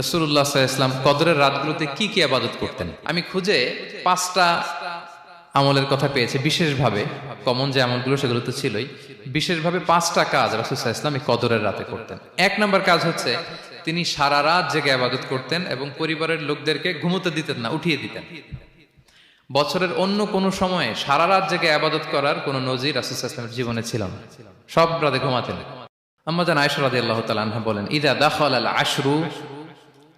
রসুল্লাহ ইসলাম কদরের রাতগুলোতে কি কি আবাদত করতেন? আমি খুঁজে পাঁচটা আমলের কথা পেয়েছি, বিশেষভাবে কমন যে আমলগুলো সেগুলো তো ছিলই, বিশেষভাবে পাঁচটা কাজ রাসুল্লাহ ইসলাম এই কদরের রাতে করতেন। এক নম্বর কাজ হচ্ছে তিনি সারা রাত জেগে আবাদত করতেন এবং পরিবারের লোকদেরকে ঘুমোতে দিতেন না, উঠিয়ে দিতেন। বছরের অন্য কোনো সময়ে সারা রাত জেগে আবাদত করার কোনো নজির রাসুলের জীবনে ছিল না। সব রাতে ঘুমাতেন। আম্মা জান আয়সা রাদি আল্লাহ তালা বলেন, ইদা দাখল আল আশরু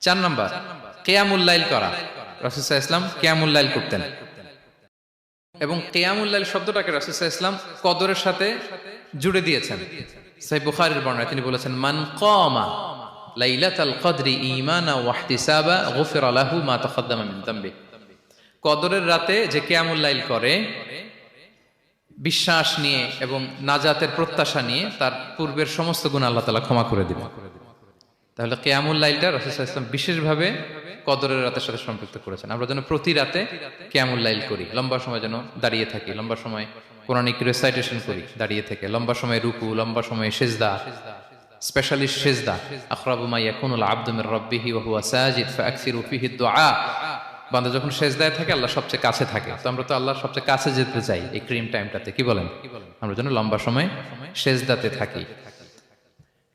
চার নাম্বার কেয়ামুল্লাইল করা। রাসুল ইসলাম কেয়ামুল্লাইল করতেন। এবং কেয়ামুল্লাহ শব্দটাকে রাসুসা ইসলাম কদরের সাথে জুড়ে দিয়েছেন। সাই বুখারির বর্ণায় তিনি বলেছেন, মান কমা কদরের রাতে যে কেয়ামুল্লাইল করে, বিশ্বাস নিয়ে এবং নাজাতের প্রত্যাশা নিয়ে তার পূর্বের সমস্ত গুণ আল্লাহ তালা ক্ষমা করে দিবেন। তাহলে কেয়ামুল্লাইলটা রাসুসা ইসলাম বিশেষভাবে কদরের রাতের সাথে সম্পৃক্ত করেছেন। আমরা যেন প্রতি রাতে কেয়ামুল লাইল করি। লম্বা সময় যেন দাঁড়িয়ে থাকি, লম্বা সময় কোরআনিক রেসাইটেশন করি, দাঁড়িয়ে থেকে। লম্বা সময় রুকু, লম্বা সময় সেজদা স্পেশালিস্ট সেজদা। আখরাবু মা ইয়াকুনুল আবদু মির রাব্বিহি ওয়া যখন থাকে, আল্লাহ সবচেয়ে কাছে থাকে। আমরা তো সবচেয়ে কাছে যেতে চাই এই ক্রিম টাইমটাতে, কি বলেন? আমরা যেন লম্বা সময় সেজদাতে থাকি।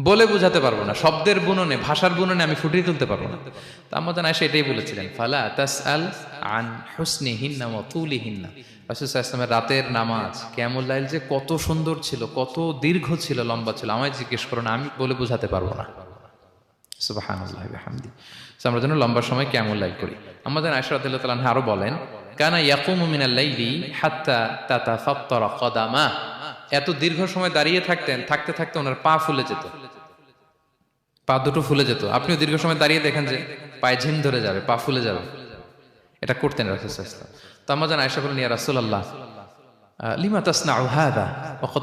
বলে বোঝাতে পারব না শব্দের বুননে ভাষার বুননে আমি ফুটিয়ে তুলতে পারব না। তো আমাদের আয়সা এটাই বলেছিলেন ফালা তাস আল আন হুসনি হিন্না মতুলি হিন্না ইসলামের রাতের নামাজ কেমন লাইল যে কত সুন্দর ছিল কত দীর্ঘ ছিল লম্বা ছিল। আমায় জিজ্ঞেস করো না আমি বলে বোঝাতে পারব না। So, আমরা যেন লম্বা সময় কেমন লাইল করি। আমাদের তালাহ আরও বলেন কানা ইয়াকুমু মিনাল লাইলি হাত্তা তাতাফাত্তারা কদামা। এত দীর্ঘ সময় দাঁড়িয়ে থাকতেন, থাকতে থাকতে ওনার পা ফুলে যেত। পা দুটো ফুলে যেত। আপনিও দীর্ঘ সময় দাঁড়িয়ে দেখেন যে পায়ে ঝিম ধরে যাবে, পা ফুলে যাবে। এটা করতেন তো আমার আয়সা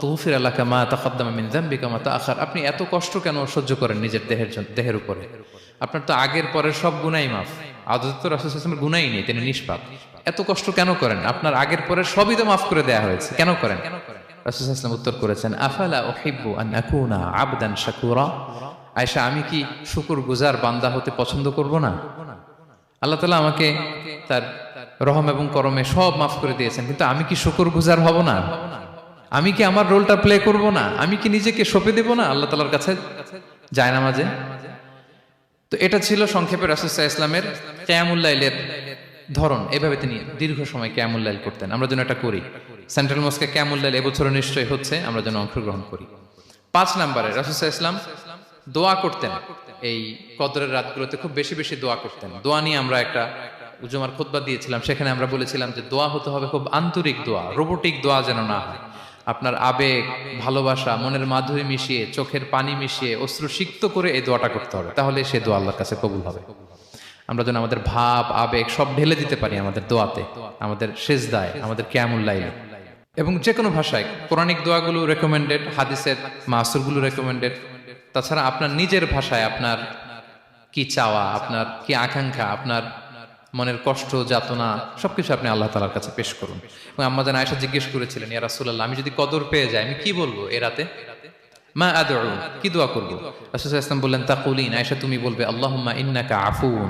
গুফিরা লাকা মা আপনি এত কষ্ট কেন সহ্য করেন নিজের দেহের দেহের উপরে? আপনার তো আগের পরের সব গুনাই মাফ। আদত তো রাসূল গুনাই নেই, তিনি নিষ্পাপ। এত কষ্ট কেন করেন? আপনার আগের পরের সবই তো মাফ করে দেয়া হয়েছে। কেন করেন? রাসূল সাল্লাল্লাহু উত্তর করেছেন, আফালা উহিব্বু আন আকুনা আবদান শাকুরা? আয়েশা, আমি কি শুকুর গুজার বান্দা হতে পছন্দ করব না? আল্লাহ তালা আমাকে তার রহম এবং করমে সব মাফ করে দিয়েছেন, কিন্তু আমি কি শুকর গুজার হব না? আমি কি আমার রোলটা প্লে করব না? আমি কি নিজেকে সঁপে দেব না? আল্লাহ তালার কাছে যায় না মাঝে তো এটা ছিল সংক্ষেপে রাসুসাহ ইসলামের ক্যামুল্লাইলের ধরন। এভাবে তিনি দীর্ঘ সময় ক্যামুল্লাইল করতেন। আমরা যেন এটা করি। সেন্ট্রাল মস্কে ক্যামুল্লাইল এবছর নিশ্চয়ই হচ্ছে, আমরা যেন অংশগ্রহণ করি। পাঁচ নম্বরে রাসুসাহ ইসলাম দোয়া করতেন। এই কদরের রাতগুলোতে খুব বেশি বেশি দোয়া করতেন। দোয়া নিয়ে আমরা একটা উজুমার খোদবা দিয়েছিলাম, সেখানে আমরা বলেছিলাম যে দোয়া হতে হবে খুব আন্তরিক দোয়া, রোবোটিক দোয়া যেন না হয়। আপনার আবেগ, ভালোবাসা, মনের মাধুরী মিশিয়ে, চোখের পানি মিশিয়ে অশ্রু সিক্ত করে এই দোয়াটা করতে হবে। তাহলে সে দোয়া আল্লাহর কাছে কবুল হবে। আমরা যেন আমাদের ভাব, আবেগ সব ঢেলে দিতে পারি আমাদের দোয়াতে, আমাদের শেষ দায় আমাদের ক্যামুল্লাইলে এবং যে কোনো ভাষায় পৌরাণিক দোয়াগুলো রেকমেন্ডেড হাদিসের মাসুরগুলো রেকমেন্ডেড তাছাড়া আপনার নিজের ভাষায় আপনার কি চাওয়া, আপনার কি আকাঙ্ক্ষা, আপনার মনের কষ্ট, যাতনা, সবকিছু আপনি আল্লাহ তালার কাছে পেশ করুন। এবং আম্মা জান আয়সা জিজ্ঞেস করেছিলেন, ইয়া রাসূলুল্লাহ, আমি যদি কদর পেয়ে যাই, আমি কি বলব এ রাতে? মা আদউ, কি দোয়া করব? রাসূল ইসলাম বললেন, তাকুলিন। আয়সা তুমি বলবে, আল্লাহুম্মা ইন্নাকা আফুন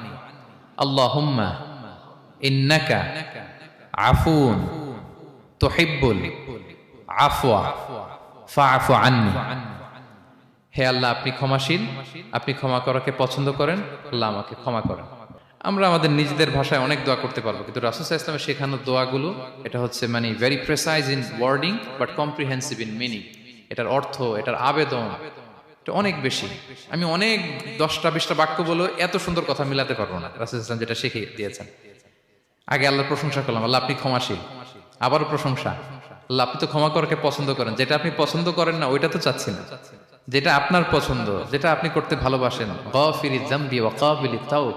আল্লাহুম্মা ইন্নাকা আফুন তুহিব্বুল আফওয়া হে আল্লাহ, আপনি ক্ষমাশীল, আপনি ক্ষমা করাকে পছন্দ করেন, আল্লাহ আমাকে ক্ষমা করেন। আমরা আমাদের নিজেদের ভাষায় অনেক দোয়া করতে পারব, কিন্তু রাসুসা ইসলামের শেখানো দোয়াগুলো, এটা হচ্ছে মানে very precise in wording but comprehensive in meaning এটার অর্থ, এটার আবেদন এটা অনেক বেশি। আমি অনেক দশটা বিশটা বাক্য বলে এত সুন্দর কথা মিলাতে পারব না, রাসুল ইসলাম যেটা শিখে দিয়েছেন। আগে আল্লাহর প্রশংসা করলাম, আল্লাহ আপনি ক্ষমাশীল। আবারও প্রশংসা, আল্লাহ আপনি তো ক্ষমা করাকে পছন্দ করেন। যেটা আপনি পছন্দ করেন না, ওইটা তো চাচ্ছি না। যেটা আপনার পছন্দ, যেটা আপনি করতে ভালোবাসেন তাও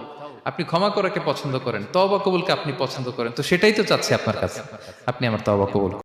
আপনি ক্ষমা করাকে পছন্দ করেন, তওবা কবুলকে আপনি পছন্দ করেন, তো সেটাই তো চাচ্ছি আপনার কাছে। আপনি আমার তওবা কবুল